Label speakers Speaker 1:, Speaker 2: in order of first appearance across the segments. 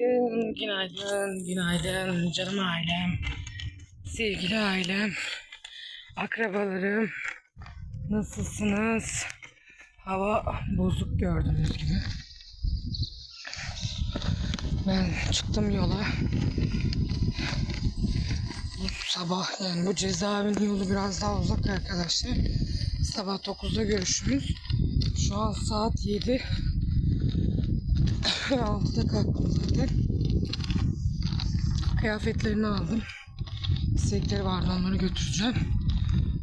Speaker 1: Günaydın, günaydın, günaydın canım ailem, sevgili ailem, akrabalarım, nasılsınız? Hava bozuk gördüğünüz gibi. Ben çıktım yola. Bu sabah yani bu cezaevinin yolu biraz daha uzak arkadaşlar. Sabah 9'da görüşümüz. Şu an saat 7. 6'da kalktım zaten. Kıyafetlerini aldım. İstekleri vardı onları götüreceğim.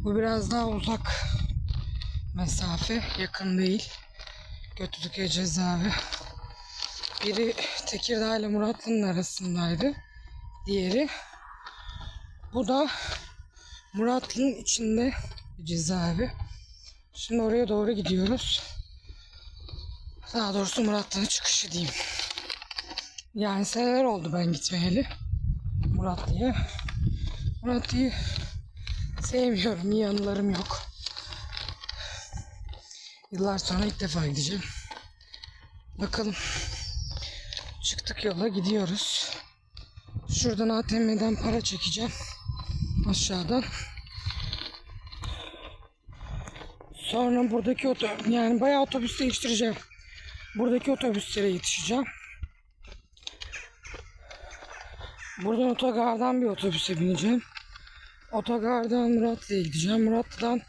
Speaker 1: Bu biraz daha uzak mesafe. Yakın değil. Götürdükleri cezaevi. Biri Tekirdağ ile Muratlı'nın arasındaydı. Diğeri bu da Muratlı'nın içinde bir cezaevi. Şimdi oraya doğru gidiyoruz. Daha doğrusu Muratlı'nın çıkışı diyeyim. Yani seneler oldu ben gitmeyeli Muratlı'ya. Muratlı'yı sevmiyorum. İyi anılarım yok. Yıllar sonra ilk defa gideceğim. Bakalım. Çıktık yola gidiyoruz. Şuradan ATM'den para çekeceğim. Aşağıdan. Sonra buradaki otobüs yani bayağı otobüs değiştireceğim. Buradaki otobüslere yetişeceğim. Buradan otogardan bir otobüse bineceğim. Otogardan Muratlı'ya gideceğim. Muratlı'dan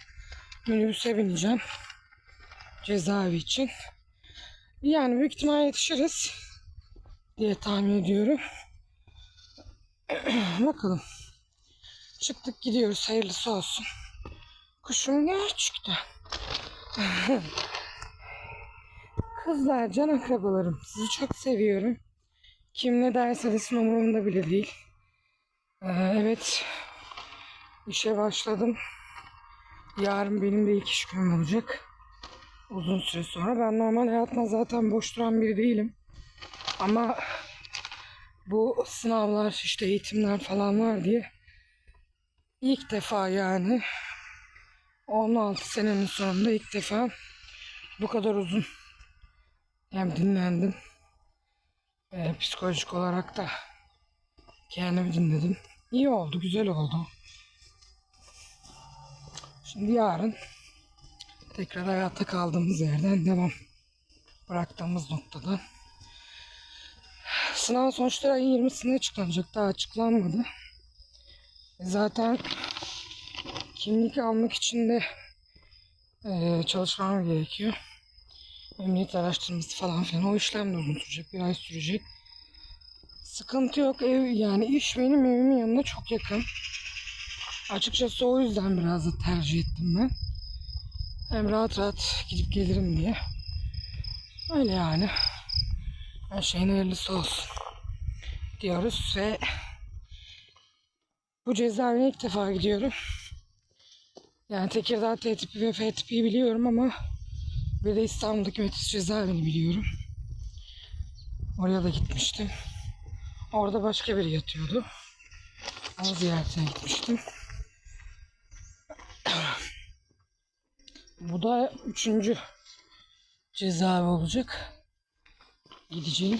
Speaker 1: minibüse bineceğim. Cezaevi için. Yani büyük ihtimal yetişiriz diye tahmin ediyorum. Bakalım. Çıktık gidiyoruz. Hayırlısı olsun. Kuşum gerçekten. Kızlar, can akrabalarım. Sizi çok seviyorum. Kim ne derse desin umurumda bile değil. Ee, evet. işe başladım. Yarın benim de ilk iş günüm olacak. Uzun süre sonra. Ben normal hayatımda zaten boş duran biri değilim. Ama bu sınavlar işte eğitimler falan var diye ilk defa yani 16 senenin sonunda ilk defa bu kadar uzun hem dinlendim e, psikolojik olarak da kendimi dinledim. İyi oldu, güzel oldu. Şimdi yarın tekrar hayatta kaldığımız yerden devam. Bıraktığımız noktadan. Sınav sonuçları ayın 20'sinde açıklanacak. Daha açıklanmadı. E, Zaten kimlik almak için de e, çalışmam gerekiyor. Emniyet araştırması falan filan. O işlem de uzun. Bir ay sürecek. Sıkıntı yok. Ev, yani iş benim evimin yanına çok yakın. Açıkçası o yüzden biraz da tercih ettim ben. Hem rahat rahat gidip gelirim diye. Öyle yani. Her şeyin hayırlısı olsun. Diyoruz ve bu cezaevine ilk defa gidiyorum. Yani Tekirdağ T tipi ve F tipi biliyorum ama bir de İstanbul'daki Metis cezaevini biliyorum. Oraya da gitmiştim. Orada başka biri yatıyordu. Onu ziyaretine gitmiştim. Bu da üçüncü cezaevi olacak. Gideceğim.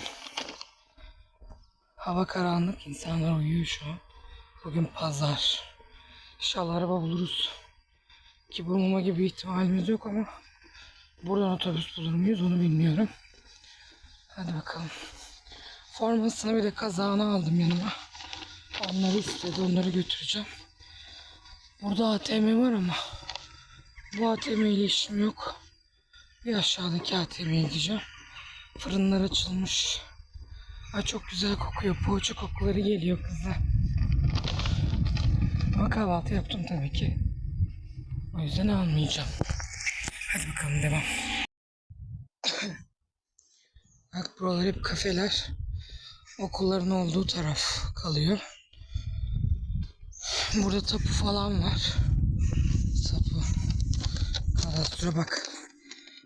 Speaker 1: Hava karanlık. insanlar uyuyor şu an. Bugün pazar. İnşallah araba buluruz. Ki bulmama gibi ihtimalimiz yok ama buradan otobüs bulur muyuz onu bilmiyorum. Hadi bakalım. Formasını bir de kazağını aldım yanıma. Onları istedi. Onları götüreceğim. Burada ATM var ama bu ATM ile işim yok. Bir aşağıdaki ATM'ye gideceğim. Fırınlar açılmış. Ay çok güzel kokuyor. Poğaça kokuları geliyor kızlar. Ama kahvaltı yaptım tabii ki. O yüzden almayacağım. Hadi bakalım devam. Bak buralar hep kafeler. Okulların olduğu taraf kalıyor. Burada tapu falan var. Tapu. Kadastro bak.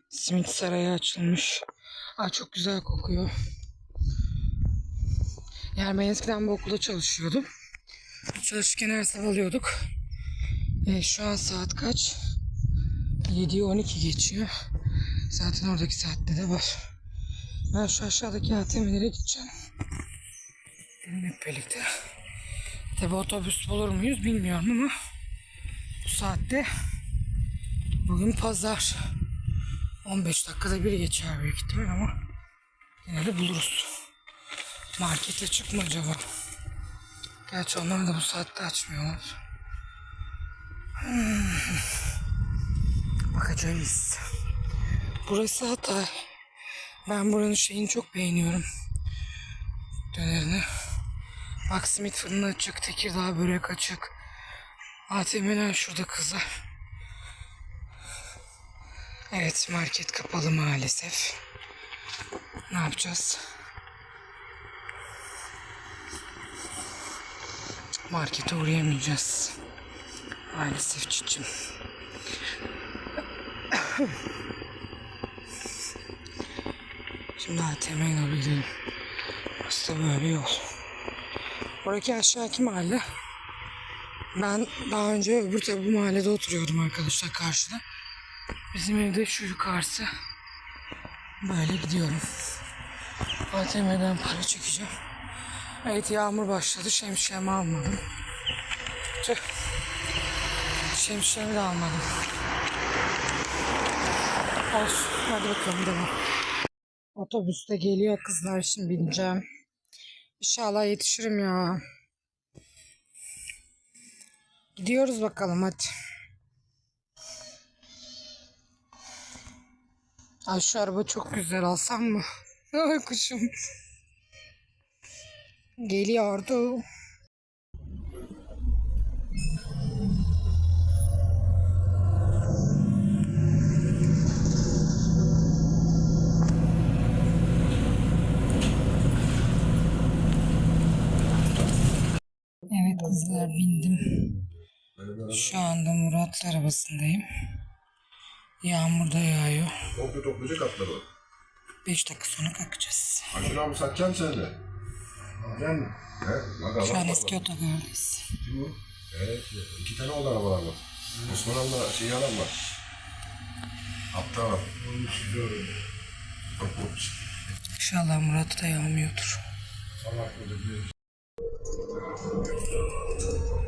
Speaker 1: Simit sarayı açılmış. Ay çok güzel kokuyor. Yani ben eskiden bu okulda çalışıyordum. Çalışırken her sabah alıyorduk. E, şu an saat kaç? 7'yi 12 geçiyor. Zaten oradaki saatte de var. Ben şu aşağıdaki ATM'lere gideceğim. Hep birlikte. Tabi otobüs bulur muyuz bilmiyorum ama bu saatte bugün pazar. 15 dakikada bir geçer büyük ihtimal ama yine de buluruz. Markete çıkma acaba? Gerçi onlar da bu saatte açmıyorlar. Hmm. Bakacağız. Burası Hatay. Ben buranın şeyini çok beğeniyorum. Dönerini. Bak simit fırını açık, Tekirdağ börek açık. ATM'ler şurada kızlar. Evet market kapalı maalesef. Ne yapacağız? Markete uğrayamayacağız. Maalesef çiçim. Şimdi ATM'ye doğru gidelim. Burası da böyle yol. Buradaki aşağıki mahalle. Ben daha önce öbür bu mahallede oturuyordum arkadaşlar karşıda. Bizim evde şu yukarısı. Böyle gidiyorum. ATM'den para çekeceğim. Evet yağmur başladı. Şemsiyemi almadım. Tüh. Şemsiyemi de almadım. Olsun. Hadi bakalım devam. Otobüste geliyor kızlar şimdi bineceğim. İnşallah yetişirim ya. Gidiyoruz bakalım hadi. Ay şu araba çok güzel alsam mı? Ay kuşum. Geliyordu. Kızlar bindim. Şu anda Murat arabasındayım. Yağmur da yağıyor.
Speaker 2: Komple toplayacak atları.
Speaker 1: 5 dakika sonra kalkacağız.
Speaker 2: Ayşun abi satacaksın sen de. Alacaksın mı? He? Bak,
Speaker 1: Şu an eski
Speaker 2: bak.
Speaker 1: otogarındayız.
Speaker 2: Kim o? Evet. iki tane oldu arabalar var. Osman abla şeyi alan var. Hatta var. Bu.
Speaker 1: İnşallah Murat da yağmıyordur.
Speaker 2: Salak mıdır よ
Speaker 1: ろしくお願いします。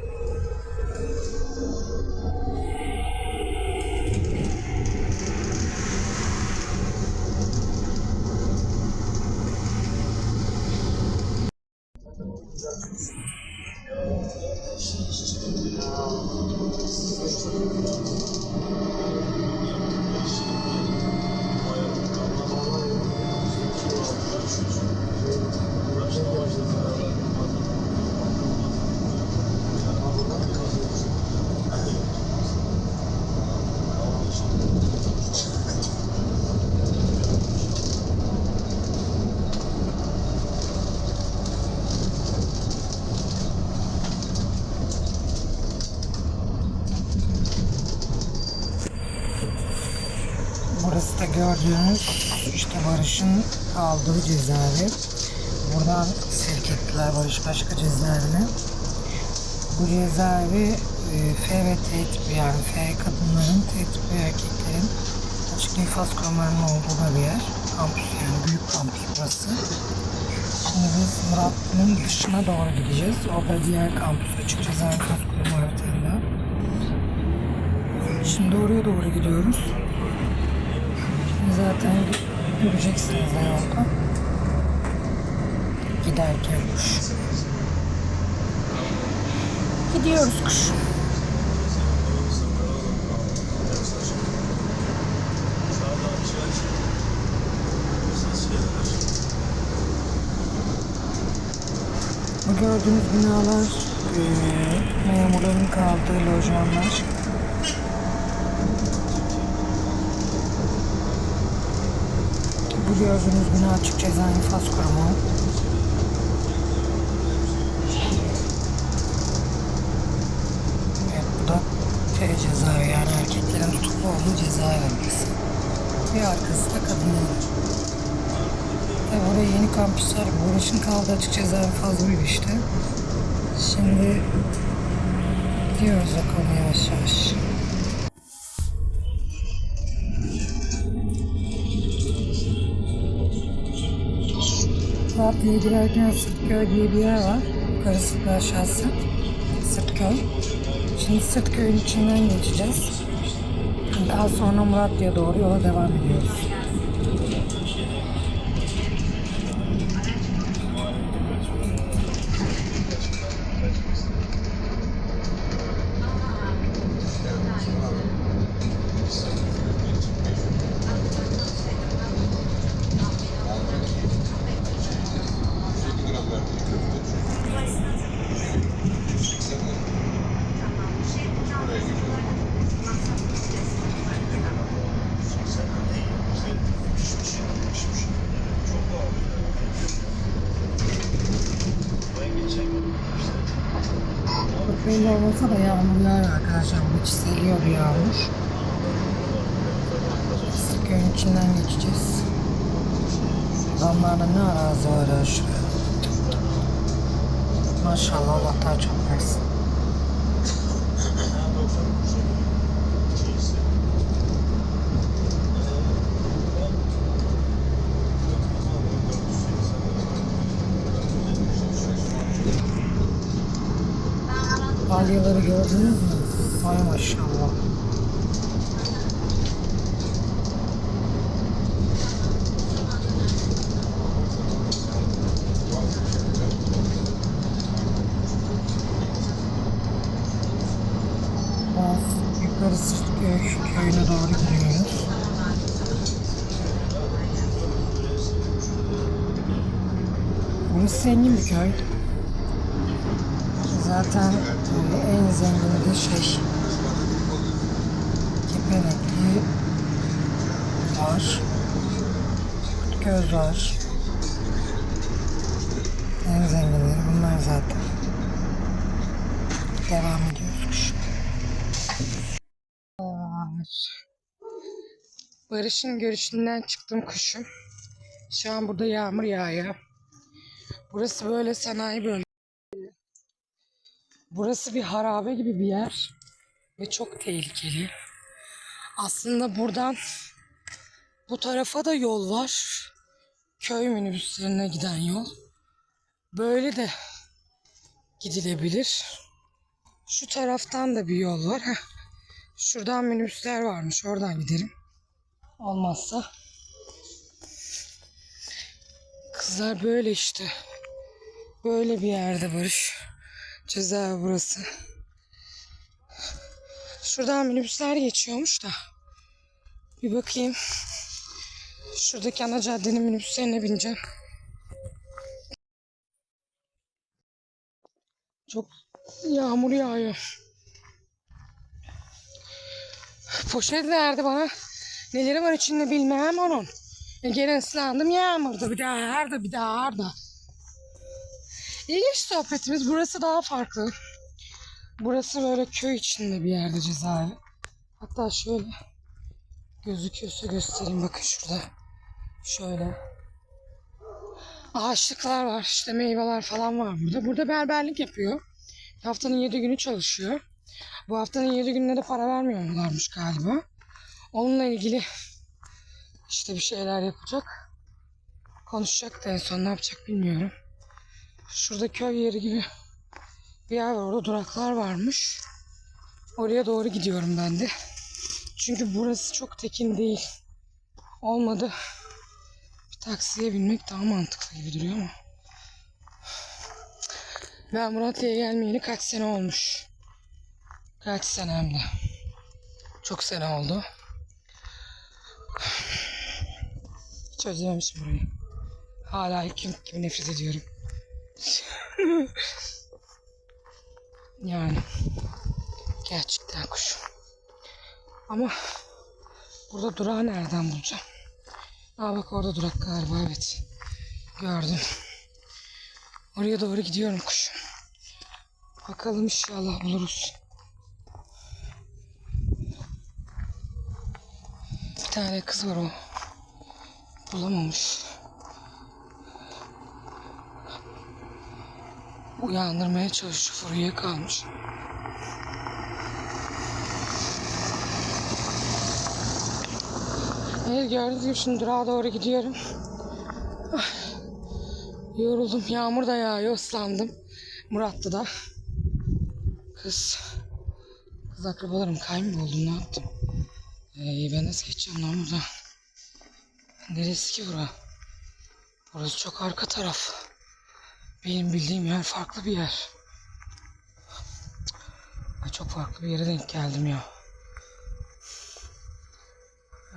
Speaker 1: Gördüğünüz işte Barış'ın aldığı cezaevi. Buradan sevk ettiler Barış başka cezaevine. Bu cezaevi e, F ve T yani F kadınların, T erkeklerin açık infaz kurumlarının olduğu da bir yer. Kampüs yani büyük kampüs burası. Şimdi biz Murat'ın dışına doğru gideceğiz. Orada diğer kampüs açık ceza infaz daha. Şimdi oraya doğru gidiyoruz. Zaten göreceksiniz yolda. Giderken kuş. Gidiyoruz kuş. Bu gördüğünüz binalar memurların kaldığı lojmanlar. Bu gördüğünüz bina açık ceza infaz kurumu. Evet, bu da T cezaevi yani erkeklerin tutuklu olduğu cezaevi burası. Bir arkası da kadınların. Tabi oraya yeni kampüsler, Barış'ın kaldığı açık cezaevi fazla bir işte. Şimdi gidiyoruz bakalım yavaş yavaş. Muratlı'ya girerken Sırtköy diye bir yer var. Yukarısı ve aşağısı. Sırtköy. Şimdi Sırtköy'ün içinden geçeceğiz. Daha sonra Muratlı'ya doğru yola devam ediyoruz. Adamlarda ne arazi var. Maşallah Allah daha çok versin. Balyaları gördünüz mü? Vay maşallah. Of, yukarı Sırtköy köyüne doğru gidiyoruz. Burası zengin bir köy. Zaten e, en zengini de şey Kepenekli var. Göz var. En zenginleri bunlar zaten. Devam ediyoruz. Barış'ın görüşünden çıktım kuşum. Şu an burada yağmur yağıyor. Burası böyle sanayi bölgesi. Burası bir harabe gibi bir yer ve çok tehlikeli. Aslında buradan bu tarafa da yol var. Köy minibüslerine giden yol. Böyle de gidilebilir. Şu taraftan da bir yol var. Heh. Şuradan minibüsler varmış. Oradan giderim. Olmazsa. Kızlar böyle işte. Böyle bir yerde Barış. Cezaevi burası. Şuradan minibüsler geçiyormuş da. Bir bakayım. Şuradaki ana caddenin minibüslerine bineceğim. Çok yağmur yağıyor. Poşet verdi bana. Neleri var içinde bilmem onun. E, gene ıslandım yağmurda bir daha arda bir daha arda. İlginç sohbetimiz. Burası daha farklı. Burası böyle köy içinde bir yerde cezaevi. Hatta şöyle gözüküyorsa göstereyim. Bakın şurada. Şöyle. Ağaçlıklar var. işte meyveler falan var burada. Burada berberlik yapıyor. Haftanın yedi günü çalışıyor. Bu haftanın yedi gününe de para vermiyorlarmış galiba. Onunla ilgili işte bir şeyler yapacak. Konuşacak da en son ne yapacak bilmiyorum. Şurada köy yeri gibi bir yer var. Orada duraklar varmış. Oraya doğru gidiyorum ben de. Çünkü burası çok tekin değil. Olmadı. Taksiye binmek daha mantıklı gibi duruyor ama. Ben Muratlı'ya gelmeyeli kaç sene olmuş. Kaç sene hem de. Çok sene oldu. Hiç özlememişim burayı. Hala ilk gibi nefret ediyorum. yani gerçekten kuş. Ama burada durağı nereden bulacağım? Aa bak orada durak galiba evet. Gördüm. Oraya doğru gidiyorum kuş. Bakalım inşallah buluruz. Bir tane kız var o. Bulamamış. Uyandırmaya çalışıyor. Uyuyakalmış. Evet gördüğünüz gibi şimdi durağa doğru gidiyorum. Ah. Yoruldum. Yağmur da yağıyor. ıslandım. Murat'ta da. Kız. Kız akrabalarım kayboldum. Ne yaptım? Ee, ben nasıl geçeceğim lan buradan? Neresi ki bura? Burası çok arka taraf. Benim bildiğim yer farklı bir yer. Çok farklı bir yere denk geldim ya.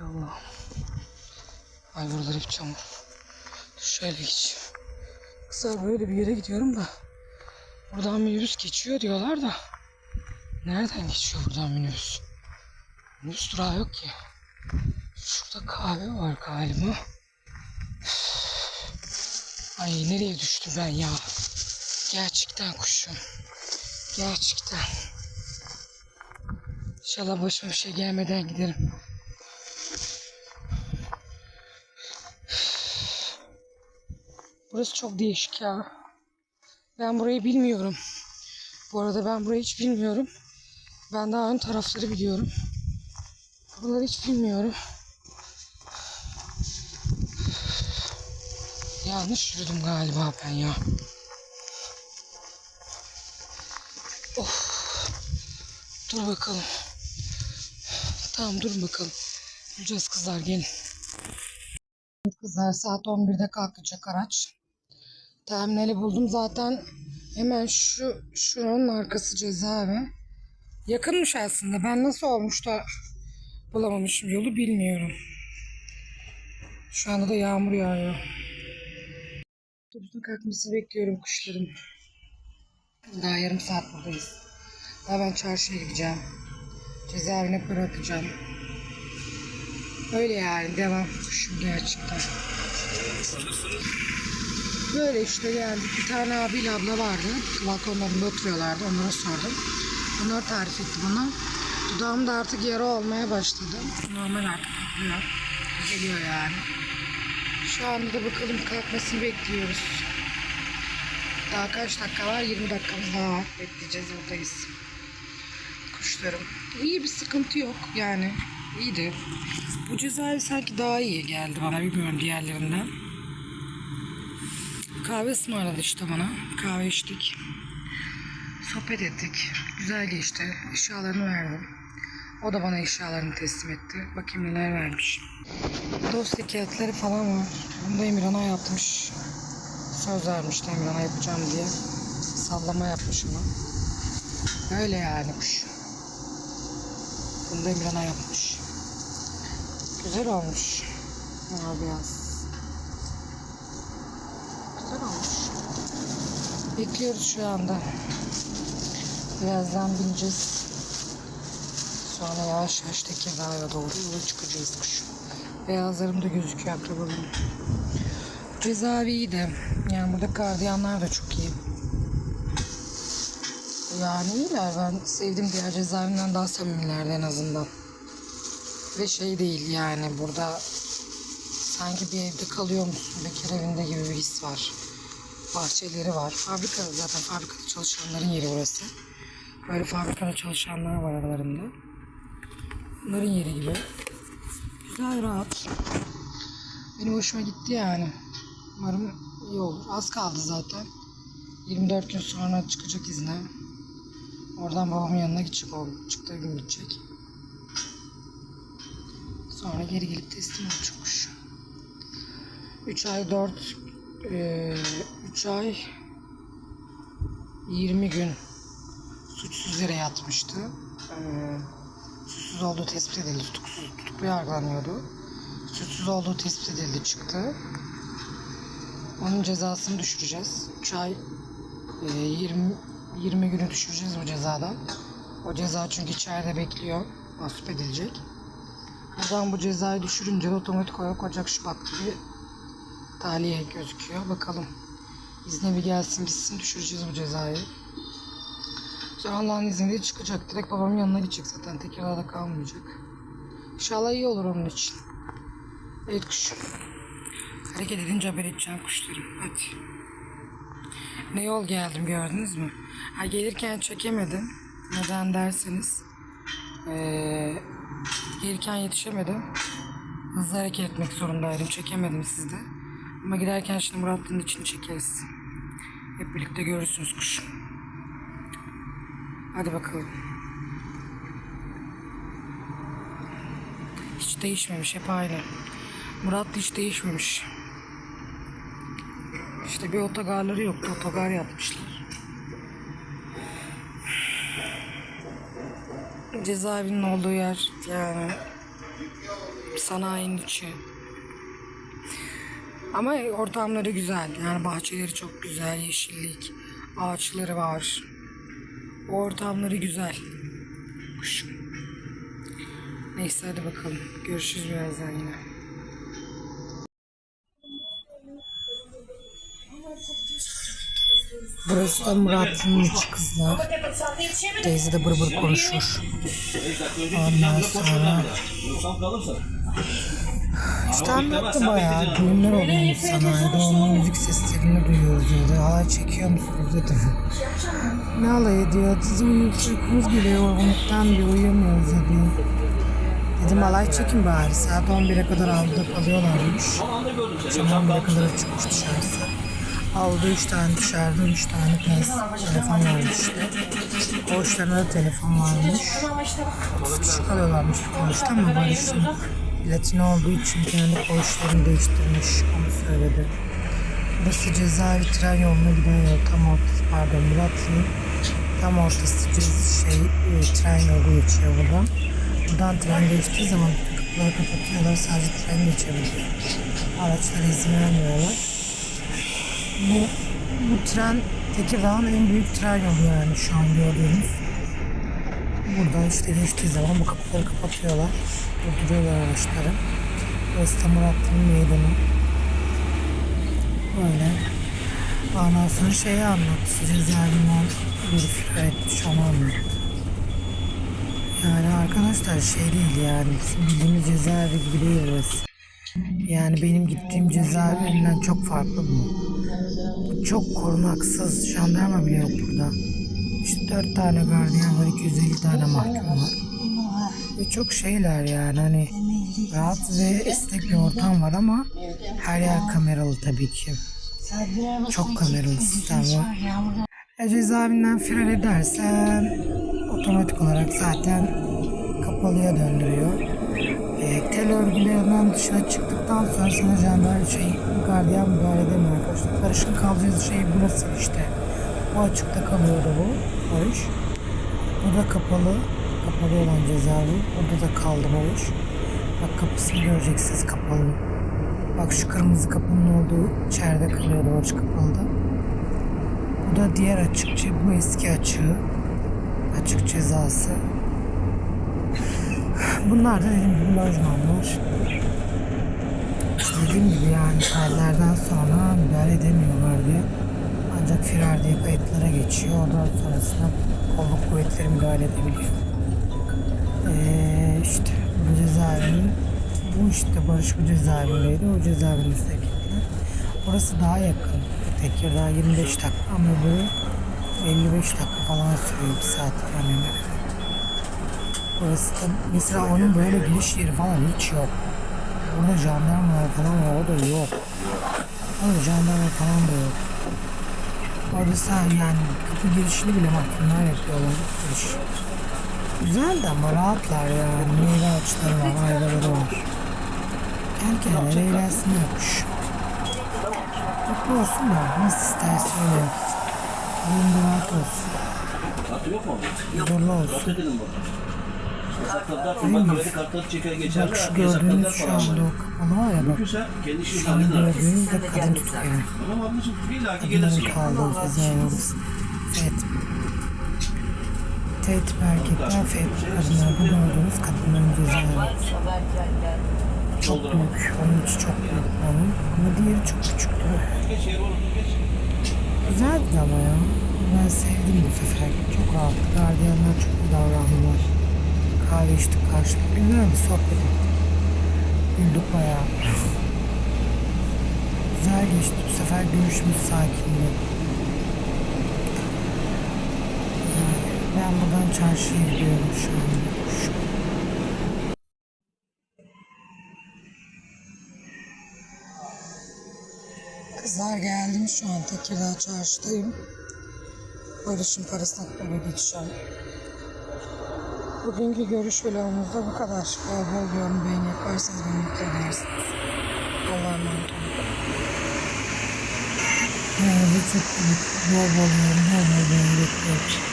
Speaker 1: Allah. Ay buralar hep çamur. Şöyle geç. Kısa böyle bir yere gidiyorum da. Buradan minibüs geçiyor diyorlar da. Nereden geçiyor buradan minibüs? Minibüs durağı yok ki. Şurada kahve var galiba. Ay nereye düştüm ben ya? Gerçekten kuşum. Gerçekten. İnşallah başıma bir şey gelmeden giderim. Burası çok değişik ya. Ben burayı bilmiyorum. Bu arada ben burayı hiç bilmiyorum. Ben daha ön tarafları biliyorum. Buraları hiç bilmiyorum. Yanlış yürüdüm galiba ben ya. Of. Dur bakalım. Tamam dur bakalım. Bulacağız kızlar gelin. Kızlar saat 11'de kalkacak araç. Terminali buldum zaten. Hemen şu şuranın arkası cezaevi. Yakınmış aslında. Ben nasıl olmuş da bulamamışım yolu bilmiyorum. Şu anda da yağmur yağıyor. Otobüsün kalkmasını bekliyorum kuşlarım. Daha yarım saat buradayız. Daha ben çarşıya gideceğim. Cezaevine bırakacağım. Öyle yani devam kuşum gerçekten. Böyle işte geldik. Bir tane abiyle abla vardı. Balkonlarında oturuyorlardı. Onlara sordum. Onlar tarif etti bana. Dudağım da artık yara olmaya başladı. Normal artık kalkıyor. Düzeliyor yani. Şu anda da bakalım kalkmasını bekliyoruz. Daha kaç dakika var? 20 dakikamız daha var. Bekleyeceğiz buradayız. Kuşlarım. İyi bir sıkıntı yok yani. İyiydi. Bu cezaevi sanki daha iyi geldi bana bilmiyorum diğerlerinden. Kahve ısmarladı işte bana. Kahve içtik. Sohbet ettik. Güzel geçti. Eşyalarını verdim. O da bana eşyalarını teslim etti. Bakayım neler vermiş. Dosya kağıtları falan var. Bunu da Emirhan'a yapmış. Söz vermişti Emirhan'a yapacağım diye. Sallama yapmış ama. Öyle yani. Bunu da Emirhan'a yapmış. Güzel olmuş. Mavi beyaz. Güzel olmuş. Bekliyoruz şu anda. Birazdan bineceğiz. Sonra yavaş yavaş Tekirdağ'a doğru yola çıkacağız kuş. Beyazlarım da gözüküyor akrabalarım. Cezaevi iyi de. Yani burada gardiyanlar da çok iyi. Yani iyiler. Ben sevdim diğer cezaevinden daha samimilerdi en azından. Ve şey değil yani burada sanki bir evde kalıyormuşsun. Bekar evinde gibi bir his var. Bahçeleri var. Fabrika zaten fabrikada çalışanların yeri burası. Böyle fabrikada çalışanlar var aralarında. Bunların yeri gibi. Güzel rahat. Benim hoşuma gitti yani. Umarım iyi olur. Az kaldı zaten. 24 gün sonra çıkacak izne. Oradan babamın yanına gidecek o çıktığı gün gidecek. Sonra geri gelip teslim olacakmış. 3 ay 4 3 ay 20 gün suçsuz yere yatmıştı. Ee, suçsuz olduğu tespit edildi. Tutuksuz, tutuklu yargılanıyordu. Suçsuz olduğu tespit edildi çıktı. Onun cezasını düşüreceğiz. 3 ay e, 20 20 günü düşüreceğiz bu cezadan. O ceza çünkü içeride bekliyor. Mahsup edilecek. Buradan bu cezayı düşürünce de otomatik olarak Ocak Şubat gibi tahliye gözüküyor. Bakalım. İzne bir gelsin gitsin düşüreceğiz bu cezayı. Sonra Allah'ın izniyle çıkacak. Direkt babamın yanına gidecek zaten. Tekirdağ'da kalmayacak. İnşallah iyi olur onun için. Evet kuşum. Hareket edince haber edeceğim kuşlarım. Hadi. Ne yol geldim gördünüz mü? Ha gelirken çekemedim. Neden derseniz. Ee, gelirken yetişemedim. Hızlı hareket etmek zorundaydım. Çekemedim sizde. Ama giderken şimdi Murat'ın içini çekeriz. Hep birlikte görürsünüz kuş. Hadi bakalım. Hiç değişmemiş. Hep aynı. Murat hiç değişmemiş. İşte bir otogarları yoktu. Otogar yapmışlar. Cezaevinin olduğu yer yani sanayinin içi. Ama ortamları güzel. Yani bahçeleri çok güzel, yeşillik, ağaçları var. O ortamları güzel. Kuşum. Neyse hadi bakalım. Görüşürüz birazdan yine. Burası da Murat'ın içi kızlar. Teyze de bır bır konuşur. Ondan sonra anlattı bayağı. Düğünler oluyormuş sanayide. Onun müzik seslerini duyuyoruz dedi. Hala çekiyor musunuz dedim. ne alay ediyor? Sizi uykumuz geliyor. Yorgunluktan bir uyuyamıyoruz dedi. Dedim alay çekin bari. Saat 11'e kadar avluda kalıyorlarmış. Akşam 11'e kadar açıkmış dışarısı. Avluda 3 tane dışarıda 3 tane ters telefon varmış işte. Koğuşlarında da telefon varmış. 30 kişi kalıyorlarmış bir koğuşta ama Barış'ın Latin olduğu için kendi koğuşlarını değiştirmiş. Onu söyledi. Burası cezaevi tren yoluna giden yol. Tam ortası pardon Murat'ın tam ortası şey, e, tren yolu geçiyor buradan. Buradan tren geçtiği zaman kapıları kapatıyorlar. Sadece tren geçebiliyor. Araçlara izin vermiyorlar. Bu, bu tren Tekirdağ'ın en büyük tren yolu yani şu an gördüğünüz. Buradan işte geçtiği zaman bu kapıları kapatıyorlar. Durduruyorlar araçları. Burası da Muratlı'nın meydanı. Böyle. Ondan sonra şeyi anlattı. Cezaevinden bir firar etmiş onu anlattı. Yani arkadaşlar şey değil yani bizim bildiğimiz cezaevi gibi değil burası. Yani benim gittiğim cezaevinden çok farklı bu. Çok korunaksız. Jandarma bile yok burada. İşte dört tane gardiyan var, 250 tane mahkum var. Ve çok şeyler yani hani rahat ve esnek bir ortam var ama her yer kameralı tabii ki. Çok kameralı sistem var. E, cezaevinden firar edersen otomatik olarak zaten kapalıya döndürüyor. E, tel örgülerinden dışına çıktıktan sonra sana jandarma şey gardiyan müdahale edemiyor arkadaşlar. Barış'ın kalacağı şey burası işte. Bu açıkta kalıyordu bu Barış. Bu da kapalı. Kapalı olan cezaevi. Burada da kaldı Barış. Bak kapısını göreceksiniz kapalı. Bak şu kırmızı kapının olduğu içeride kalıyordu Barış kapalıda. Bu da diğer açık, ce- bu eski açığı. Açık cezası. Bunlar da dediğim gibi lojmanlar. İşte dediğim gibi yani tellerden sonra müdahale edemiyorlar diye. Ancak firar diye kayıtlara geçiyor. Ondan sonrasında kolluk kuvvetleri müdahale edebiliyor. Ee, işte bu cezaevinin bu işte Barış bu cezaevindeydi. O cezaevine sevk ettiler. Orası daha yakın. Tekirdağ 25 dakika ama bu 55 dakika falan sürüyor. Bir saat yani. Burası da mesela onun böyle giriş yeri falan hiç yok. Burada jandarmalar falan var. O da yok. Orada jandarma falan da yok. Orada sen yani kapı girişini bile mahkumlar yapıyorlar. Giriş. Güzel de ama rahatlar yani. Meyve ağaçları var, ayvaları var. Kendi kendine eğlensinlermiş. Mutlu olsun da nasıl isterse öyle. Oyunda rahat olsun. Huzurlu olsun. Bak şu gördüğünüz şu anda o kapalı var ya bak. Şu an gördüğünüz de kadın tutuyor. Kadınların kaldığı cezaevi orası. Evet. Teğet erkekler, fet kadınlar. Bu gördüğünüz kadınların cezaevi. Çok büyük. Onun içi çok büyük onun. Ama diğeri çok küçüktü. Güzeldi ama ya. Ben sevdim bu sefer. Çok rahattı. Gardiyanlar çok iyi davrandılar. Kahve içtik karşılıklı. Güzel bir sohbet ettik. Güldük bayağı. Güzel geçti. Bu sefer görüşümüz sakindi. Yani ben buradan çarşıya gidiyorum şu. Şu Kızlar geldim şu an Tekirdağ çarşıdayım. Barış'ın parasını eve gideceğim. Bugünkü görüş vlogumuz da bu kadar. Bol bol yorum beğeni yaparsanız beni mutlu edersiniz. Allah'a emanet olun. Yani çok büyük. Bol bol yorum, beğeni bekliyoruz.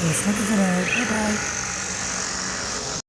Speaker 1: えー、仕事おるバイバイ。